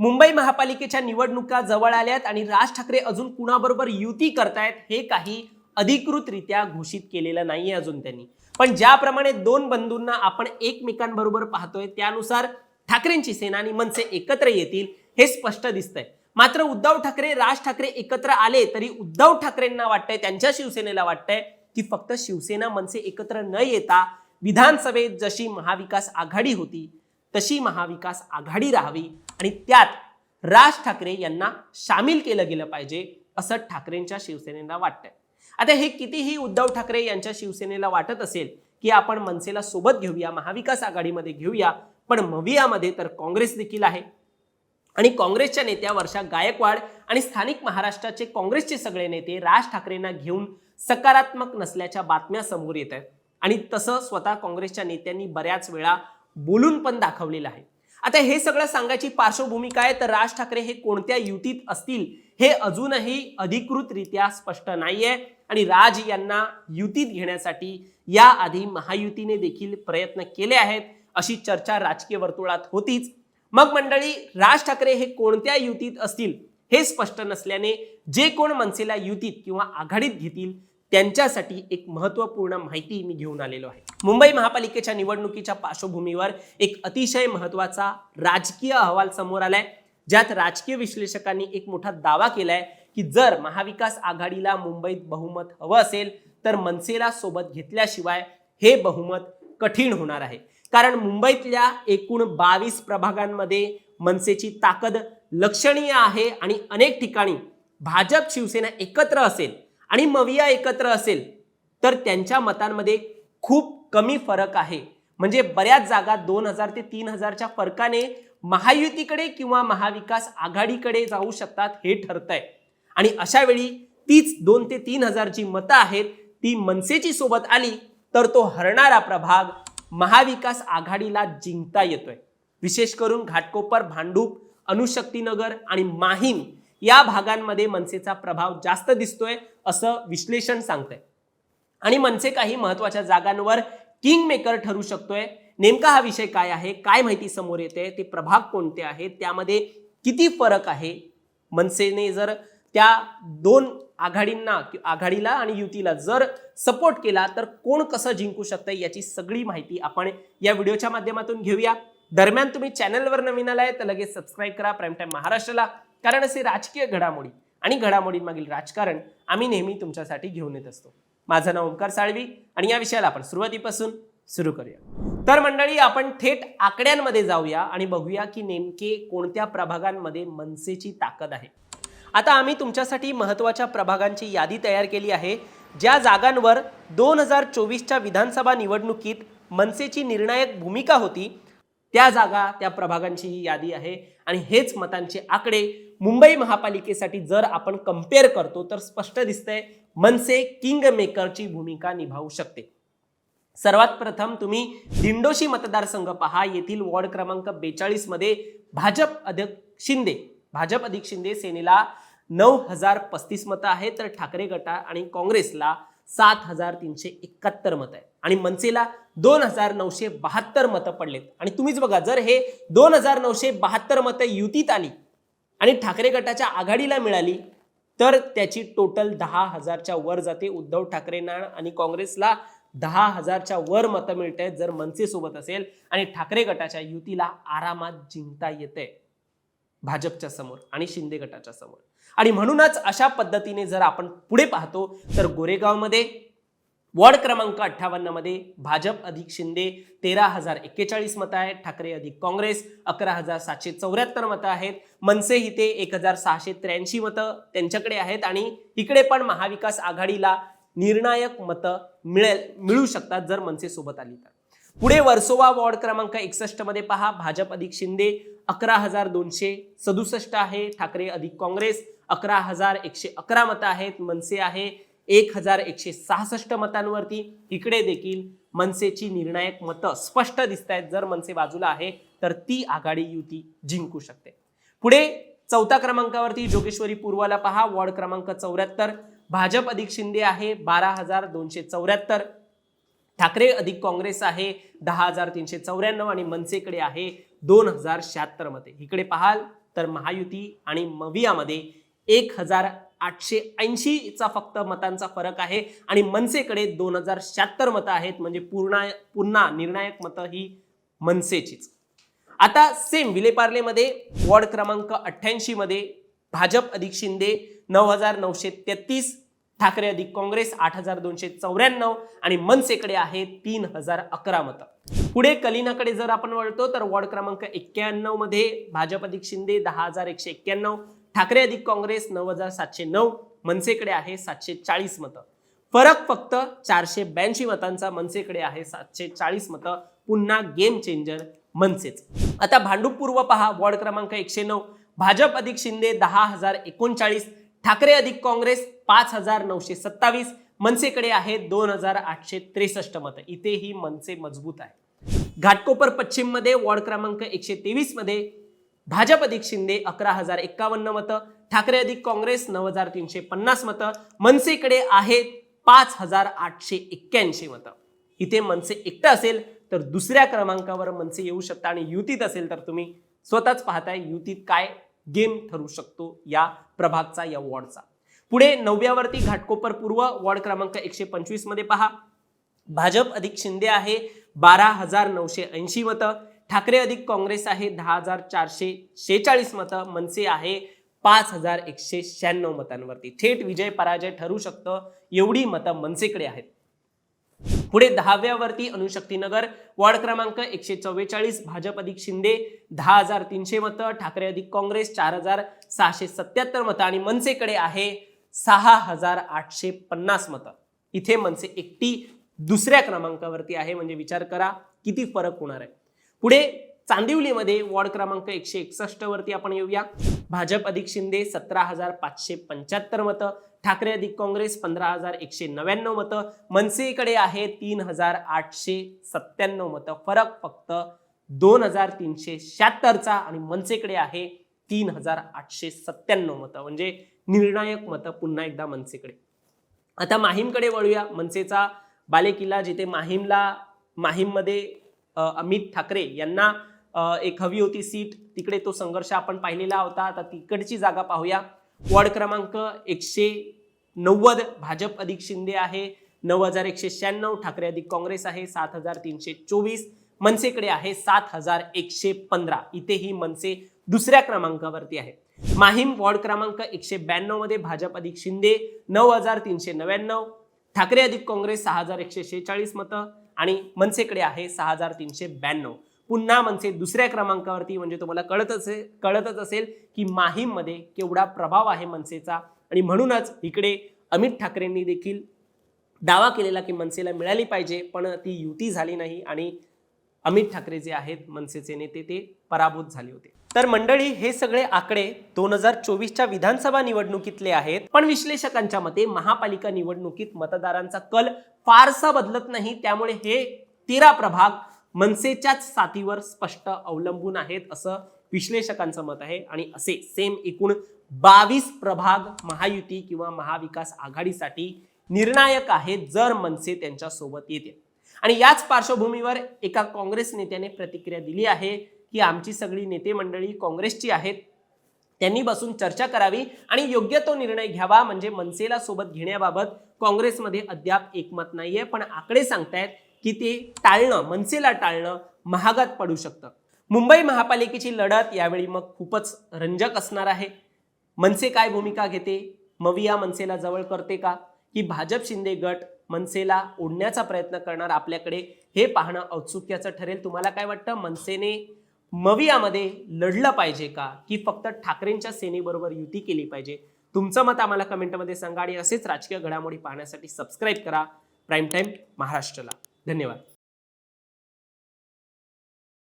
मुंबई महापालिकेच्या निवडणुका जवळ आल्यात आणि राज ठाकरे अजून कुणाबरोबर युती करतायत हे काही अधिकृतरित्या घोषित केलेलं नाहीये अजून त्यांनी. पण ज्याप्रमाणे दोन बंधूंना आपण एकमेकांबरोबर पाहतोय त्यानुसार ठाकरेंची सेना आणि मनसे एकत्र येतील हे स्पष्ट दिसतंय. मात्र उद्धव ठाकरे राज ठाकरे एकत्र आले तरी उद्धव ठाकरेंना वाटतंय त्यांच्या शिवसेनेला वाटतंय की फक्त शिवसेना मनसे एकत्र न येता विधानसभेत जशी महाविकास आघाडी होती तशी महाविकास आघाडी राहावी आणि त्यात राज ठाकरे यांना सामील केलं गेलं पाहिजे असं ठाकरेंच्या शिवसेनेला वाटतंय. आता हे कितीही उद्धव ठाकरे यांच्या शिवसेनेला वाटत असेल की आपण मनसेला सोबत घेऊया महाविकास आघाडीमध्ये घेऊया पण मवियामध्ये तर काँग्रेस देखील आहे. आणि काँग्रेसच्या नेत्या वर्षा गायकवाड आणि स्थानिक महाराष्ट्राचे काँग्रेसचे सगळे नेते राज ठाकरेंना घेऊन सकारात्मक नसल्याच्या बातम्या समोर येत आहेत. आणि तसं स्वतः काँग्रेसच्या नेत्यांनी बऱ्याच वेळा बोलून पण दाखवलेलं आहे. आता हे सगळं सांगायची पार्श्वभूमी काय तर राज ठाकरे हे कोणत्या युतीत असतील हे अजूनही अधिकृतरित्या स्पष्ट नाहीये. आणि राज यांना युतीत घेण्यासाठी याआधी महायुतीने देखील प्रयत्न केले आहेत अशी चर्चा राजकीय वर्तुळात होतीच. मग मंडळी राज ठाकरे हे कोणत्या युतीत असतील हे स्पष्ट नसल्याने जे कोण मनसेला युतीत किंवा आघाडीत घेतील त्यांच्यासाठी एक महत्त्वपूर्ण माहिती मी घेऊन आलेलो आहे. मुंबई महापालिकेच्या निवडणुकीच्या पार्श्वभूमीवर एक अतिशय महत्त्वाचा राजकीय अहवाल समोर आलाय. ज्यात राजकीय विश्लेषकांनी एक मोठा दावा केलाय की जर महाविकास आघाडीला मुंबईत बहुमत हवं असेल तर मनसेला सोबत घेतल्याशिवाय हे बहुमत कठीण होणार आहे. कारण मुंबईतल्या एकूण बावीस प्रभागांमध्ये मनसेची ताकद लक्षणीय आहे आणि अनेक ठिकाणी भाजप शिवसेना एकत्र असेल आणि मविया एकत्र असेल तर त्यांच्या मतांमध्ये खूप कमी फरक आहे. म्हणजे बऱ्याच जागा दोन हजार ते तीन हजारच्या फरकाने महायुतीकडे किंवा महाविकास आघाडीकडे जाऊ शकतात हे ठरतंय. आणि अशा वेळी तीच दोन ते तीन हजारची मतं आहेत ती मनसेची सोबत आली तर तो हरणारा प्रभाग महाविकास आघाडीला जिंकता येतोय. विशेष करून घाटकोपर भांडूप अनुशक्तीनगर आणि माहीम या भागांमध्ये मनसेचा प्रभाव जास्त दिसतोय असं विश्लेषण सांगतंय. आणि मनसे काही महत्त्वाच्या जागांवर किंग मेकर ठरू शकतोय. नेमका हा विषय काय आहे? काय माहिती समोर येते ते प्रभाग कोणते आहेत? त्यामध्ये किती फरक आहे? मनसेने जर त्या दोन आघाडींना आघाडीला आणि युतीला जर सपोर्ट केला तर कोण कसं जिंकू शकतं याची सगळी माहिती आपण या व्हिडिओच्या माध्यमातून घेऊया. दरम्यान तुम्ही चॅनलवर नवीन आलाय तर लगेच सबस्क्राईब करा. प्राईम टाईम महाराष्ट्राला कारण असे राजकीय घडामोडी आणि घडामोडींमागील राजकारण आम्ही नेहमी तुमच्यासाठी घेऊन येत असतो. माझं नाव ओंकार साळवी आणि या विषयाला आपण सुरुवातीपासून सुरू करूया. तर मंडळी आपण थेट आकड्यांमध्ये जाऊया आणि बघूया की नेमके कोणत्या प्रभागांमध्ये मनसेची ताकद आहे. आता आम्ही तुमच्यासाठी महत्त्वाच्या प्रभागांची यादी तयार केली आहे ज्या जागांवर दोन हजार चोवीसच्या विधानसभा निवडणुकीत मनसेची निर्णायक भूमिका होती. त्या जागा त्या प्रभागांची ही यादी आहे आणि हेच मतांचे आकडे मुंबई महापालिकेसाठी जर आपण कंपेअर करतो तर स्पष्ट दिसतंय मनसे किंग मेकरची भूमिका निभावू शकते. सर्वात प्रथम तुम्ही दिंडोशी मतदारसंघ पहा येथील वॉर्ड क्रमांक बेचाळीसमध्ये भाजप अध्यक्ष शिंदे भाजप अधिक शिंदे सेनेला नऊ हजार पस्तीस मतं आहेत तर ठाकरे गटा आणि काँग्रेसला सात हजार तीनशे एकाहत्तर मतं आहे आणि मनसेला दोन हजार नऊशे बहात्तर मतं पडलेत. आणि तुम्हीच बघा जर हे दोन हजार नऊशे बहात्तर मतं युतीत आली आणि ठाकरे गटाच्या आघाडीला मिळाली तर त्याची टोटल दहा हजारच्या वर जाते उद्धव ठाकरेंना आणि काँग्रेसला दहा हजारच्या वर मतं मिळत आहेत जर मनसेसोबत असेल आणि ठाकरे गटाच्या युतीला आरामात जिंकता येते भाजपच्या समोर आणि शिंदे गटाच्या समोर. आणि म्हणूनच अशा पद्धतीने जर आपण पुढे पाहतो तर गोरेगावमध्ये वॉर्ड क्रमांक अठ्ठावन्नमध्ये भाजप अधिक शिंदे तेरा हजार एक्केचाळीस मतं आहेत ठाकरे अधिक काँग्रेस अकरा हजार सातशे चौऱ्याहत्तर मतं आहेत मनसे हिते एक हजार सहाशे त्र्याऐंशी मतं त्यांच्याकडे आहेत आणि इकडे पण महाविकास आघाडीला निर्णायक मतं मिळेल मिळू शकतात जर मनसे सोबत आली तर. पुढे वर्सोवा वॉर्ड क्रमांक एकसष्टमध्ये पहा भाजप अधिक शिंदे अकरा हजार दोनशे सदुसष्ट आहे ठाकरे अधिक काँग्रेस अकरा हजार एकशे अकरा मतं आहेत मनसे आहे एक हजार एकशे सहासष्ट मतांवरती इकडे देखील मनसेची निर्णायक मतं स्पष्ट दिसत आहेत. जर मनसे बाजूला आहे तर ती आघाडी युती जिंकू शकते. पुढे चौथ्या क्रमांकावरती जोगेश्वरी पूर्वाला पहा. वॉर्ड क्रमांक चौऱ्याहत्तर. भाजप अधिक शिंदे आहे बारा हजार दोनशे चौऱ्याहत्तर. ठाकरे अधिक काँग्रेस आहे दहा हजार तीनशे चौऱ्याण्णव आणि मनसेकडे आहे दोन हजार शहात्तर मते. इकडे पाहाल तर महायुती आणि मवियामध्ये एक हजार आठशे ऐंशीचा फक्त मतांचा फरक आहे. आणि मनसेकडे दोन हजार शहात्तर मतं आहेत. म्हणजे पूर्ण पुन्हा निर्णायक मतं ही मनसेचीच. आता सेम विलेपार्लेमध्ये वॉर्ड क्रमांक अठ्ठ्याऐंशी मध्ये भाजप अधिक शिंदे नऊ हजार नऊशे तेहतीस ठाकरे अधिक काँग्रेस आठ हजार दोनशे चौऱ्याण्णव आणि मनसेकडे आहे तीन हजार अकरा मतं. पुढे कलिनाकडे जर आपण वळतो तर वॉर्ड क्रमांक एक्क्याण्णवमध्ये भाजप अधिक शिंदे दहा हजार एकशे एक्क्याण्णव ठाकरे अधिक काँग्रेस नऊ हजार सातशे नऊ मनसेकडे आहे सातशे चाळीस मतं. फरक फक्त चारशे ब्याऐंशी मतांचा मनसेकडे आहे सातशे चाळीस मतं. पुन्हा गेम चेंजर मनसेच. आता भांडूप पूर्व पहा वॉर्ड क्रमांक एकशे नऊ. भाजप अधिक शिंदे दहा हजार एकोणचाळीस. ठाकरे अधिक काँग्रेस पाच हजार नऊशे सत्तावीस. मनसेकडे आहे दोन हजार आठशे त्रेसष्ट मतं. इथेही मनसे मजबूत आहे. घाटकोपर पश्चिममध्ये वॉर्ड क्रमांक एकशे तेवीसमध्ये भाजप अधिक शिंदे अकरा हजार एक्कावन्न मतं ठाकरे अधिक काँग्रेस नऊ हजार तीनशे पन्नास मतं मनसेकडे आहेत पाच हजार आठशे एक्क्याऐंशी मतं. इथे मनसे एकटं असेल तर दुसऱ्या क्रमांकावर मनसे येऊ शकता आणि युतीत असेल तर तुम्ही स्वतःच पाहताय युतीत काय गेम ठरू शकतो या प्रभागचा या वॉर्डचा. पुढे नवव्यावरती घाटकोपर पूर्व वॉर्ड क्रमांक एकशे पंचवीसमध्ये पहा. भाजप अधिक शिंदे आहे बारा हजार नऊशे ऐंशी मतं ठाकरे अधिक काँग्रेस आहे दहा हजार चारशे शेचाळीस मतं मनसे आहे पाच हजार एकशे शहाण्णव मतांवरती. थेट विजय पराजय ठरू शकतं एवढी मतं मनसेकडे आहेत. पुढे दहाव्यावरती अणुशक्तीनगर वॉर्ड क्रमांक एकशे चव्वेचाळीस भाजप अधिक शिंदे दहा हजार तीनशे मतं ठाकरे अधिक काँग्रेस चार हजार सहाशे सत्याहत्तर मतं आणि मनसेकडे आहे सहा हजार आठशे पन्नास मतं. इथे मनसे एकटी दुसऱ्या क्रमांकावरती आहे म्हणजे विचार करा किती फरक होणार आहे? पुढे चांदिवलीमध्ये वॉर्ड क्रमांक एकशे एकसष्ट वरती आपण येऊया. भाजप अधिक शिंदे सतरा हजार पाचशे पंच्याहत्तर मतं ठाकरे अधिक काँग्रेस पंधरा हजार एकशे नव्याण्णव मतं मनसेकडे आहे तीन हजार आठशे सत्त्याण्णव मतं. फरक फक्त दोन हजार तीनशे शहात्तरचा आणि मनसेकडे आहे तीन हजार आठशे सत्त्याण्णव मतं. म्हणजे निर्णायक मतं पुन्हा एकदा मनसेकडे. आता माहीमकडे वळूया. मनसेचा बालेकिल्ला जिथे माहीमला माहीममध्ये अमित ठाकरे यांना एक हवी होती सीट. तिकडे तो संघर्ष आपण पाहिलेला होता. आता तिकडची जागा पाहूया. वॉर्ड क्रमांक एकशे नव्वद भाजप अधिक शिंदे आहे. नऊ हजार एकशे शहाण्णव ठाकरे अधिक काँग्रेस आहे. सात हजार तीनशे चोवीस मनसेकडे आहे. सात हजार एकशे पंधरा. इथेही मनसे दुसऱ्या क्रमांकावरती आहे. माहीम वॉर्ड क्रमांक एकशे ब्याण्णवमध्ये भाजप अधिक शिंदे नऊ हजार तीनशे नव्याण्णव. ठाकरे अधिक काँग्रेस सहा हजार एकशे शेहेचाळीस मतं. आणि मनसेकडे आहे सहा हजार तीनशे ब्याण्णव. पुन्हा मनसे दुसऱ्या क्रमांकावरती म्हणजे तुम्हाला कळत असेल कळतच असेल की माहीममध्ये केवढा प्रभाव आहे मनसेचा. आणि म्हणूनच इकडे अमित ठाकरेंनी देखील दावा केलेला की मनसेला मिळाली पाहिजे पण ती युती झाली नाही आणि अमित ठाकरे जे आहेत मनसेचे नेते ते पराभूत झाले होते. तर मंडळी हे सगळे आकडे दोन हजार चोवीसच्या विधानसभा निवडणुकीतले आहेत. पण विश्लेषकांच्या मते महापालिका निवडणुकीत मतदारांचा कल फारसा बदलत नाही. त्यामुळे हे तेरा प्रभाग मनसेच्याच साथीवर स्पष्ट अवलंबून आहेत असं विश्लेषकांचं मत आहे. आणि असे सेम एकूण बावीस प्रभाग महायुती किंवा महाविकास आघाडीसाठी निर्णायक आहेत जर मनसे त्यांच्यासोबत येते. आणि याच पार्श्वभूमीवर एका काँग्रेस नेत्याने प्रतिक्रिया दिली आहे की आमची सगळी नेते मंडळी काँग्रेसची आहेत. त्यांनी बसून चर्चा करावी आणि योग्य तो निर्णय घ्यावा म्हणजे मनसेला सोबत घेण्याबाबत काँग्रेसमध्ये अद्याप एकमत नाहीये. पण आकडे सांगतायत की ते टाळणं मनसेला टाळणं महागात पडू शकतं. मुंबई महापालिकेची लढत यावेळी मग खूपच रंजक असणार आहे. मनसे काय भूमिका घेते? मविया मनसेला जवळ करते का? की भाजप शिंदे गट मनसेला ओढण्याचा प्रयत्न करणार आपल्याकडे? हे पाहणं औत्सुक्याचं ठरेल. तुम्हाला काय वाटतं? मनसेने मवियामध्ये लढलं पाहिजे का? की फक्त ठाकरेंच्या सेनेबरोबर युती केली पाहिजे? तुमचं मत आम्हाला कमेंटमध्ये सांगा आणि असेच राजकीय घडामोडी पाहण्यासाठी सबस्क्राईब करा. प्राईम टाईम महाराष्ट्रला. धन्यवाद.